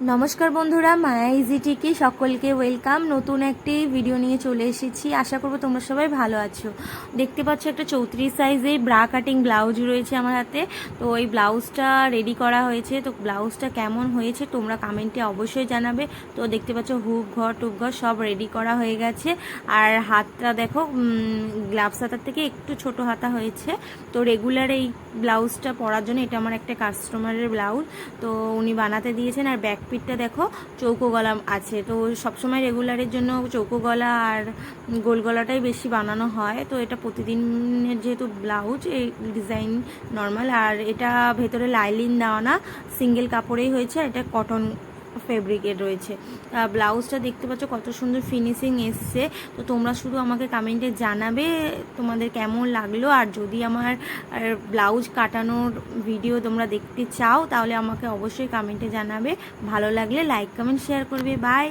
নমস্কার বন্ধুরা, মায়া ইজিটিকে সকলকে ওয়েলকাম নতুন একটি ভিডিও নিয়ে চলে এসেছি। আশা করব তোমরা সবাই ভালো আছো। দেখতে পাচ্ছ একটা চৌত্রিশ সাইজের ব্রা কাটিং ব্লাউজ রয়েছে আমার হাতে। তো এই ব্লাউজটা রেডি করা হয়েছে। তো ব্লাউজটা কেমন হয়েছে তোমরা কমেন্টে অবশ্যই জানাবে। তো দেখতে পাচ্ছ হুক ঘর, টুক, ঘর সব রেডি করা হয়ে গেছে। আর হাতটা দেখো গ্লাভস হাতার থেকে একটু ছোট হাতা হয়েছে। তো রেগুলার এই ব্লাউজটা পরার জন্য এটা আমার একটা কাস্টমারের ব্লাউজ তো উনি বানাতে দিয়েছেন। আর ব্যাক পিঠটা দেখো, চৌকো গলা আছে। তো সবসময় রেগুলারের জন্য চৌকো গলা আর গোল গলাটাই বেশি বানানো হয়। তো এটা প্রতিদিনের যেহেতু ব্লাউজ, এই ডিজাইন নর্মাল আর এটা ভেতরে লাইলিন দেওয়া না সিঙ্গেল কাপড়েই হয়েছে। এটা কটন ফেব্রিকের রয়েছে। ব্লাউজটা দেখতে পাচ্ছ কত সুন্দর ফিনিশিং এসছে। তো তোমরা শুধু আমাকে কমেন্টে জানাবে তোমাদের কেমন লাগল। আর যদি আমার ব্লাউজ কাটানোর ভিডিও তোমরা দেখতে চাও, তাহলে আমাকে অবশ্যই কমেন্টে জানাবে। ভালো লাগলে লাইক কমেন্ট শেয়ার করবে। বাই